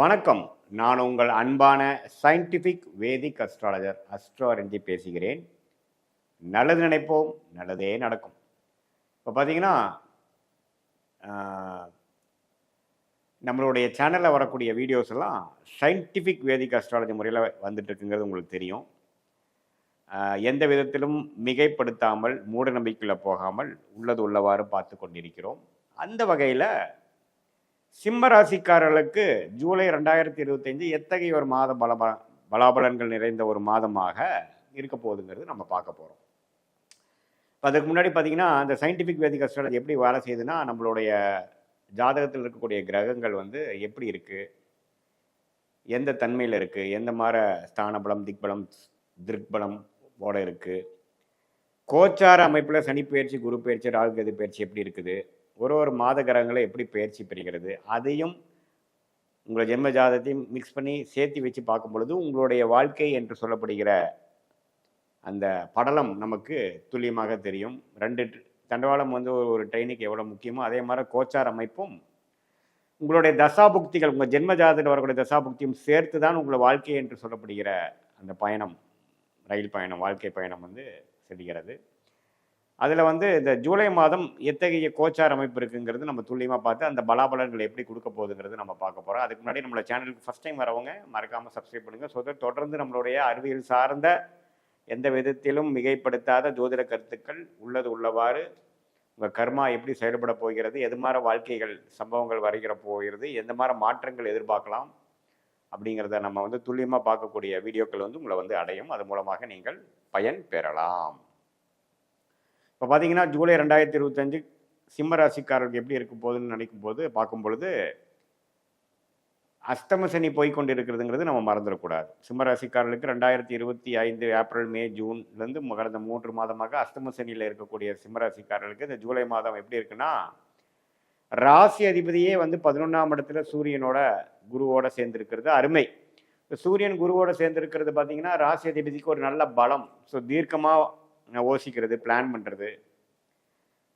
வணக்கம். நான் உங்கள் அன்பான சயின்டிஃபிக் வேதிக் அஸ்ட்ராலஜர் அஸ்ட்ரோரஞ்சி பேசுகிறேன். நல்லது நினைப்போம் நல்லதே நடக்கும். இப்போ பார்த்தீங்கன்னா நம்மளுடைய சேனலில் வரக்கூடிய வீடியோஸ் எல்லாம் சயின்டிஃபிக் வேதிக் அஸ்ட்ராலஜி முறையில் வந்துட்டு இருக்குங்கிறது உங்களுக்கு தெரியும். எந்த விதத்திலும் மிகைப்படுத்தாமல் மூட நம்பிக்கையில் போகாமல் உள்ளது உள்ளவாறு பார்த்து கொண்டிருக்கிறோம். அந்த வகையில் சிம்ம ராசிக்காரர்களுக்கு ஜூலை ரெண்டாயிரத்தி இருபத்தஞ்சு எத்தகைய ஒரு மாத பலப பலாபலன்கள் நிறைந்த ஒரு மாதமாக இருக்க போகுதுங்கிறது நம்ம பார்க்க போகிறோம் இப்போ அதுக்கு முன்னாடி பார்த்தீங்கன்னா அந்த சயின்டிஃபிக் வேதிக் அஸ்ட்ராலஜி எப்படி வேலை செய்யுதுன்னா நம்மளுடைய ஜாதகத்தில் இருக்கக்கூடிய கிரகங்கள் வந்து எப்படி இருக்குது எந்த தன்மையில் இருக்குது எந்த மாதிரி ஸ்தானபலம் திக்பலம் திருக்பலம் ஓட இருக்குது கோச்சார அமைப்பில் சனி பயிற்சி குரு பயிற்சி ராகு கேது பயிற்சி எப்படி இருக்குது? ஒரு ஒரு மாத கிரகங்களை எப்படி பயிற்சி பெறுகிறது? அதையும் உங்களை ஜென்ம ஜாதத்தையும் மிக்ஸ் பண்ணி சேர்த்து வச்சு பார்க்கும் பொழுது உங்களுடைய வாழ்க்கை என்று சொல்லப்படுகிற அந்த படலம் நமக்கு துல்லியமாக தெரியும். ரெண்டு தண்டவாளம் வந்து ஒரு- ஒரு ட்ரெயினுக்கு எவ்வளோ முக்கியமோ அதே மாதிரி கோச்சார் அமைப்பும் உங்களுடைய தசாபுக்திகள் உங்கள் ஜென்ம ஜாதத்தில் வரக்கூடிய தசாபுக்தியும் சேர்த்து தான் உங்கள் வாழ்க்கை என்று சொல்லப்படுகிற அந்த பயணம். ரயில் பயணம் வாழ்க்கை பயணம் வந்து செல்கிறது. அதில் வந்து இந்த ஜூலை மாதம் எத்தகைய கோச்சார் அமைப்பு இருக்குங்கிறது நம்ம துல்லியமாக பார்த்து அந்த பலாபலன்கள் எப்படி கொடுக்க போகுதுங்கிறது நம்ம பார்க்க போகிறோம் அதுக்கு முன்னாடி நம்மளோட சேனலுக்கு ஃபஸ்ட் டைம் வரவங்க மறக்காமல் சப்ஸ்கிரைப் பண்ணுங்கள் ஸோ தொடர்ந்து நம்மளுடைய அறிவியல் சார்ந்த எந்த விதத்திலும் மிகைப்படுத்தாத ஜோதிட கருத்துக்கள் உள்ளது உள்ளவாறு உங்கள் கர்மா எப்படி செயல்பட போகிறது எது மாதிரி வாழ்க்கைகள் சம்பவங்கள் வருகிற போகிறது எந்த மாதிரி மாற்றங்கள் எதிர்பார்க்கலாம் அப்படிங்கிறத நம்ம வந்து துல்லியமாக பார்க்கக்கூடிய வீடியோக்கள் வந்து உங்களை வந்து அடையும். அது மூலமாக நீங்கள் பயன் பெறலாம். இப்போ பார்த்தீங்கன்னா ஜூலை ரெண்டாயிரத்தி இருபத்தஞ்சு சிம்ம ராசிக்காரருக்கு எப்படி இருக்க போகுதுன்னு நினைக்கும் போது பார்க்கும் பொழுது அஸ்தம சனி போய்கொண்டு இருக்கிறதுங்கிறது நம்ம மறந்துடக்கூடாது. சிம்மராசிக்காரர்களுக்கு ரெண்டாயிரத்தி இருபத்தி ஐந்து ஏப்ரல் மே ஜூன்லேருந்து கடந்த மூன்று மாதமாக அஸ்தம சனியில் இருக்கக்கூடிய சிம்மராசிக்காரர்களுக்கு இந்த ஜூலை மாதம் எப்படி இருக்குன்னா ராசி அதிபதியே வந்து பதினொன்றாம் இடத்துல சூரியனோட குருவோட சேர்ந்துருக்கிறது. அருமை. சூரியன் குருவோட சேர்ந்துருக்கிறது பார்த்தீங்கன்னா ராசி அதிபதிக்கு ஒரு நல்ல பலம். ஸோ தீர்க்கமாக யோசிக்கிறது பிளான் பண்ணுறது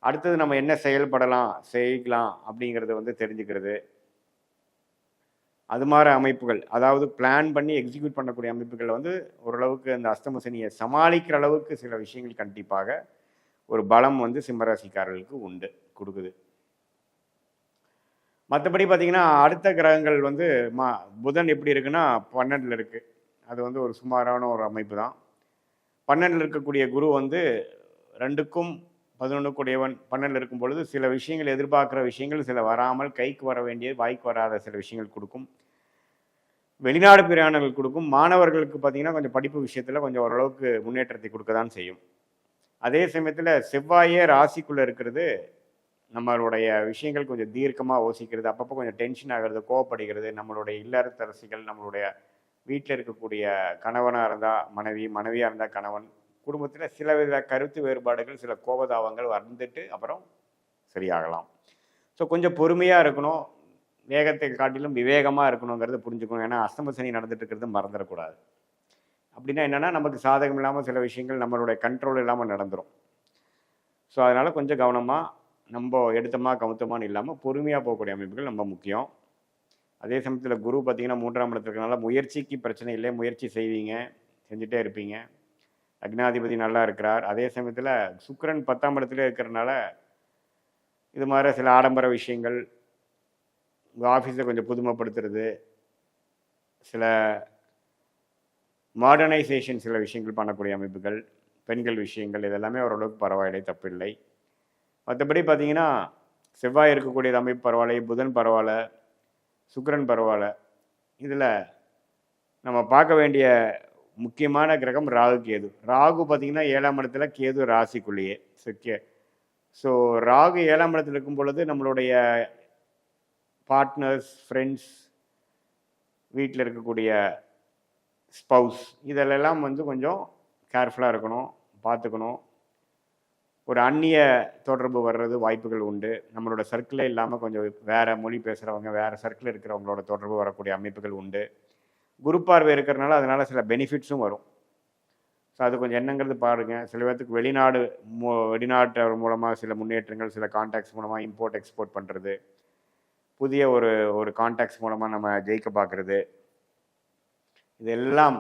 அடுத்தது நம்ம என்ன செயல்படலாம் செய்யலாம் அப்படிங்கிறத வந்து தெரிஞ்சுக்கிறது. அது மாதிரி அமைப்புகள். அதாவது பிளான் பண்ணி எக்ஸிக்யூட் பண்ணக்கூடிய அமைப்புகள் வந்து ஓரளவுக்கு அந்த அஸ்தம சனியை சமாளிக்கிற அளவுக்கு சில விஷயங்கள் கண்டிப்பாக ஒரு பலம் வந்து சிம்மராசிக்காரர்களுக்கு உண்டு கொடுக்குது. மற்றபடி பார்த்தீங்கன்னா அடுத்த கிரகங்கள் வந்து மா புதன் எப்படி இருக்குன்னா பன்னெண்டில் இருக்குது அது வந்து ஒரு சுமாரான ஒரு அமைப்பு தான். பன்னெண்டில் இருக்கக்கூடிய குரு வந்து ரெண்டுக்கும் பதினொன்றுக்குடையவன் பன்னெண்டில் இருக்கும் பொழுது சில விஷயங்கள் எதிர்பார்க்குற விஷயங்கள் சில வராமல் கைக்கு வர வேண்டியது வாய்க்கு வராத சில விஷயங்கள் கொடுக்கும். வெளிநாடு பிரயாணங்கள் கொடுக்கும். மாணவர்களுக்கு பார்த்தீங்கன்னா கொஞ்சம் படிப்பு விஷயத்தில் கொஞ்சம் ஓரளவுக்கு முன்னேற்றத்தை கொடுக்க தான் செய்யும். அதே சமயத்தில் செவ்வாயே ராசிக்குள்ளே இருக்கிறது நம்மளுடைய விஷயங்கள் கொஞ்சம் தீர்க்கமாக யோசிக்கிறது அப்பப்போ கொஞ்சம் டென்ஷன் ஆகிறது கோவப்படுகிறது நம்மளுடைய இல்லறத்தரசிகள் நம்மளுடைய வீட்டில் இருக்கக்கூடிய கணவனாக இருந்தால் மனைவி மனைவியாக இருந்தால் கணவன் குடும்பத்தில் சில வித கருத்து வேறுபாடுகள் சில கோபதாபங்கள் வந்துட்டு அப்புறம் சரியாகலாம். ஸோ கொஞ்சம் பொறுமையாக இருக்கணும். வேகத்தை காட்டிலும் விவேகமாக இருக்கணுங்கிறத புரிஞ்சுக்கணும். ஏன்னா அஸ்தம சனி நடந்துட்டு இருக்கிறது மறந்துடக்கூடாது. அப்படின்னா என்னென்னா நமக்கு சாதகம் இல்லாமல் சில விஷயங்கள் நம்மளுடைய கண்ட்ரோல் இல்லாமல் நடந்துடும் ஸோ அதனால் கொஞ்சம் கவனமாக நம்ம எடுத்தமா கவுத்தமான்னு இல்லாமல் பொறுமையாக போகக்கூடிய அமைப்புகள் ரொம்ப முக்கியம். அதே சமயத்தில் குரு பார்த்தீங்கன்னா மூன்றாம் இடத்துல இருக்கிறனால முயற்சிக்கு பிரச்சனை இல்லை முயற்சி செய்வீங்க செஞ்சுட்டே இருப்பீங்க. அக்னாதிபதி நல்லா இருக்கிறார். அதே சமயத்தில் சுக்கரன் பத்தாம் இடத்துல இருக்கிறனால இது மாதிரி சில ஆடம்பர விஷயங்கள் உங்கள் ஆஃபீஸை கொஞ்சம் புதுமைப்படுத்துறது சில மாடர்னைசேஷன் சில விஷயங்கள் பண்ணக்கூடிய அமைப்புகள் பெண்கள் விஷயங்கள் இதெல்லாமே ஓரளவுக்கு பரவாயில்லை தப்பில்லை மற்றபடி பார்த்தீங்கன்னா செவ்வாய் இருக்கக்கூடிய அமைப்பு பரவாயில்ல புதன் பரவாயில்ல சுக்கரன் பரவாயில்ல. இதில் நம்ம பார்க்க வேண்டிய முக்கியமான கிரகம் ராகு கேது. ராகு பார்த்தீங்கன்னா ஏழாம் இடத்துல கேது ராசிக்குள்ளேயே சக்கிய ஸோ ராகு ஏழாம் இடத்துல இருக்கும் பொழுது நம்மளுடைய பார்ட்னர்ஸ் ஃப்ரெண்ட்ஸ் வீட்டில் இருக்கக்கூடிய ஸ்பவுஸ் இதிலெல்லாம் வந்து கொஞ்சம் கேர்ஃபுல்லாக இருக்கணும் பார்த்துக்கணும். ஒரு அந்நிய தொடர்பு வர்றது வாய்ப்புகள் உண்டு. நம்மளோட சர்க்கிளே இல்லாமல் கொஞ்சம் வேறு மொழி பேசுகிறவங்க வேறு சர்க்கிள் இருக்கிறவங்களோட தொடர்பு வரக்கூடிய அமைப்புகள் உண்டு. குரு பார்வை இருக்கிறனால அதனால் சில பெனிஃபிட்ஸும் வரும். ஸோ அது கொஞ்சம் என்னங்கிறது பாருங்கள் சில பேர்த்துக்கு வெளிநாடு மு வெளிநாட்டவர் மூலமாக சில முன்னேற்றங்கள் சில கான்டாக்ட்ஸ் மூலமாக இம்போர்ட் எக்ஸ்போர்ட் பண்ணுறது புதிய ஒரு ஒரு கான்டாக்ட்ஸ் மூலமாக நம்ம ஜெயிக்க பார்க்குறது இதெல்லாம்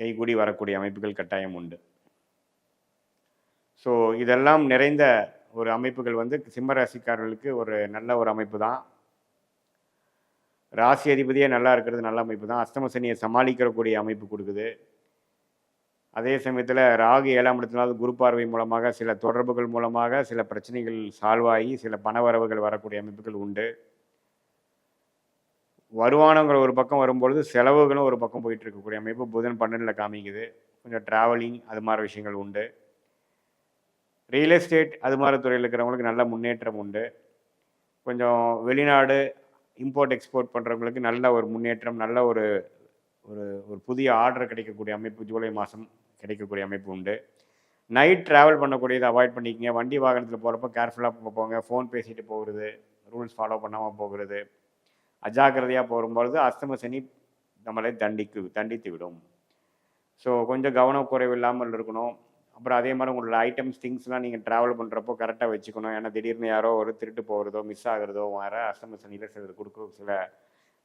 கைகூடி வரக்கூடிய அமைப்புகள் கட்டாயம் உண்டு. ஸோ இதெல்லாம் நிறைந்த ஒரு அமைப்புகள் வந்து சிம்ம ராசிக்காரர்களுக்கு ஒரு நல்ல ஒரு அமைப்பு தான் ராசி அதிபதியே நல்லா இருக்கிறது நல்ல அமைப்பு தான் அஸ்தமசனியை சனியை அமைப்பு கொடுக்குது. அதே சமயத்தில் ராகு ஏழாம் இடத்தினாவது குரு பார்வை மூலமாக சில தொடர்புகள் மூலமாக சில பிரச்சனைகள் சால்வ் ஆகி சில பணவரவுகள் வரக்கூடிய அமைப்புகள் உண்டு. வருமானங்கள் ஒரு பக்கம் வரும்பொழுது செலவுகளும் ஒரு பக்கம் போயிட்டு இருக்கக்கூடிய அமைப்பு புதன் பன்னெண்டில் காமிக்குது. கொஞ்சம் ட்ராவலிங் அது மாதிரி விஷயங்கள் உண்டு. ரியல் எஸ்டேட் அது மாதிரி துறையில் இருக்கிறவங்களுக்கு நல்ல முன்னேற்றம் உண்டு. கொஞ்சம் வெளிநாடு இம்போர்ட் எக்ஸ்போர்ட் பண்ணுறவங்களுக்கு நல்ல ஒரு முன்னேற்றம் நல்ல ஒரு ஒரு ஒரு புதிய ஆர்டர் கிடைக்கக்கூடிய அமைப்பு ஜூலை மாதம் கிடைக்கக்கூடிய அமைப்பு உண்டு. நைட் ட்ராவல் பண்ணக்கூடியதை அவாய்ட் பண்ணிக்கங்க. வண்டி வாகனத்தில் போகிறப்ப கேர்ஃபுல்லாக போங்க. ஃபோன் பேசிட்டு போகிறது ரூல்ஸ் ஃபாலோ பண்ணாமல் போகிறது. அஜாக்கிரதையாக போகும்பொழுது அஸ்தம சனி நம்மளை தண்டிக்கு தண்டித்து விடும். ஸோ கொஞ்சம் கவனக்குறைவு இல்லாமல் இருக்கணும். அப்புறம் அதே மாதிரி உங்களோட ஐட்டம்ஸ் திங்ஸ்லாம் நீங்கள் ட்ராவல் பண்ணுறப்போ கரெக்டாக வச்சுக்கணும். ஏன்னா திடீர்னு யாரோ ஒரு திருட்டு போகிறதோ மிஸ் ஆகிறதோ வர அஸ்தம சனியில் சிலது கொடுக்க சில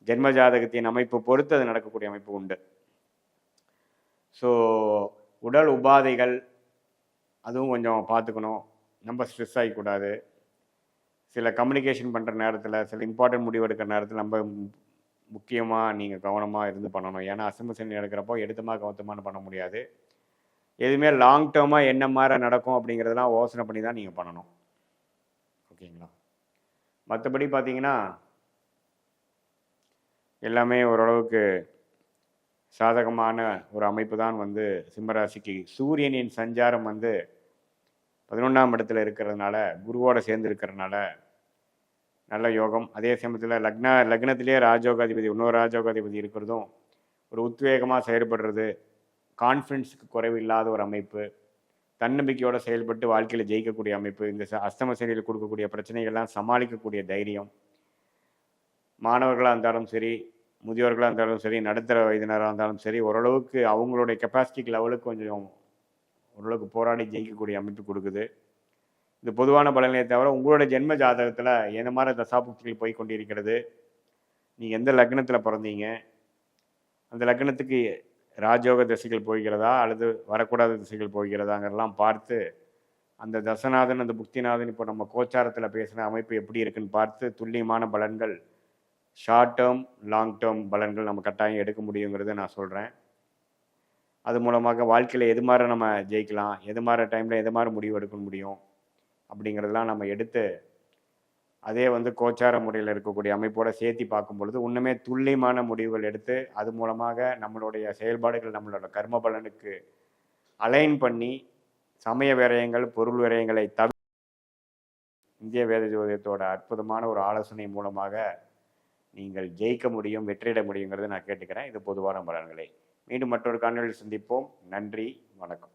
ஜென்ம ஜாதகத்தின் அமைப்பு பொறுத்து அது நடக்கக்கூடிய அமைப்பு உண்டு. ஸோ உடல் உபாதைகள் அதுவும் கொஞ்சம் பார்த்துக்கணும். நம்ம ஸ்ட்ரெஸ் ஆகிக்கூடாது சில கம்யூனிகேஷன் பண்ணுற நேரத்தில் சில இம்பார்ட்டன்ட் முடிவு எடுக்கிற நேரத்தில் நம்ம முக்கியமாக நீங்கள் கவனமாக இருந்து பண்ணணும். ஏன்னா அசம்பசனி எடுக்கிறப்போ நடக்கிறப்போ எடுத்தமாக கவனத்தமானு பண்ண முடியாது. எதுவுமே லாங் டேர்மாக என்ன மாதிரி நடக்கும் அப்படிங்கிறதெல்லாம் யோசனை பண்ணி தான் நீங்கள் பண்ணணும். ஓகேங்களா? மற்றபடி பார்த்தீங்கன்னா எல்லாமே ஓரளவுக்கு சாதகமான ஒரு அமைப்பு தான் வந்து சிம்மராசிக்கு சூரியனின் சஞ்சாரம் வந்து பதினொன்றாம் இடத்துல இருக்கிறதுனால குருவோட சேர்ந்து இருக்கிறதுனால நல்ல யோகம். அதே சமயத்தில் லக்ன லக்னத்திலே ராஜோகாதிபதி இன்னொரு ராஜோகாதிபதி இருக்கிறதும் ஒரு உத்வேகமாக செயல்படுறது கான்ஃபிடென்ஸுக்கு குறைவு இல்லாத ஒரு அமைப்பு தன்னம்பிக்கையோடு செயல்பட்டு வாழ்க்கையில் ஜெயிக்கக்கூடிய அமைப்பு இந்த ச- அஸ்தம சனியில் கொடுக்கக்கூடிய பிரச்சனைகள்லாம் சமாளிக்கக்கூடிய தைரியம். மாணவர்களாக இருந்தாலும் சரி முதியோர்களாக இருந்தாலும் சரி நடுத்தர வயதினராக இருந்தாலும் சரி ஓரளவுக்கு அவங்களுடைய கெப்பாசிட்டிக்கு லெவலுக்கு கொஞ்சம் ஓரளவுக்கு போராடி ஜெயிக்கக்கூடிய அமைப்பு கொடுக்குது. இது பொதுவான பலனே தவிர உங்களோட ஜென்ம ஜாதகத்தில் எந்த மாதிரி தசாபுக்திகள் போய் கொண்டிருக்கிறது? நீங்கள் எந்த லக்னத்தில் பிறந்தீங்க? அந்த லக்னத்துக்கு ராஜயோக திசைகள் போகிறதா அல்லது வரக்கூடாத திசைகள் போகிறதாங்கிறதெல்லாம் பார்த்து அந்த தசநாதன் அந்த புக்திநாதன் இப்போ நம்ம கோச்சாரத்தில் பேசின அமைப்பு எப்படி இருக்குன்னு பார்த்து துல்லியமான பலன்கள் ஷார்ட் டேர்ம் லாங் டேர்ம் பலன்கள் நம்ம கட்டாயம் எடுக்க முடியுங்கிறத நான் சொல்கிறேன் அது மூலமாக வாழ்க்கையில் எது மாதிரி நம்ம ஜெயிக்கலாம் எது மாதிரி டைமில் எது மாதிரி முடிவு எடுக்க முடியும் அப்படிங்கிறதெல்லாம் நம்ம எடுத்து அதே வந்து கோச்சார முறையில் இருக்கக்கூடிய அமைப்போடு சேர்த்தி பார்க்கும் பொழுது ஒன்றுமே துல்லியமான முடிவுகள் எடுத்து அது மூலமாக நம்மளுடைய செயல்பாடுகள் நம்மளோட கர்ம பலனுக்கு அலைன் பண்ணி சமய விரயங்கள் பொருள் விரயங்களை தவிர இந்திய வேத ஜோதியத்தோட அற்புதமான ஒரு ஆலோசனை மூலமாக நீங்கள் ஜெயிக்க முடியும் வெற்றியிட முடியுங்கிறத நான் கேட்டுக்கிறேன். இது பொதுவான பலன்களை. மீண்டும் மற்றொரு காணொலியில் சந்திப்போம். நன்றி வணக்கம்.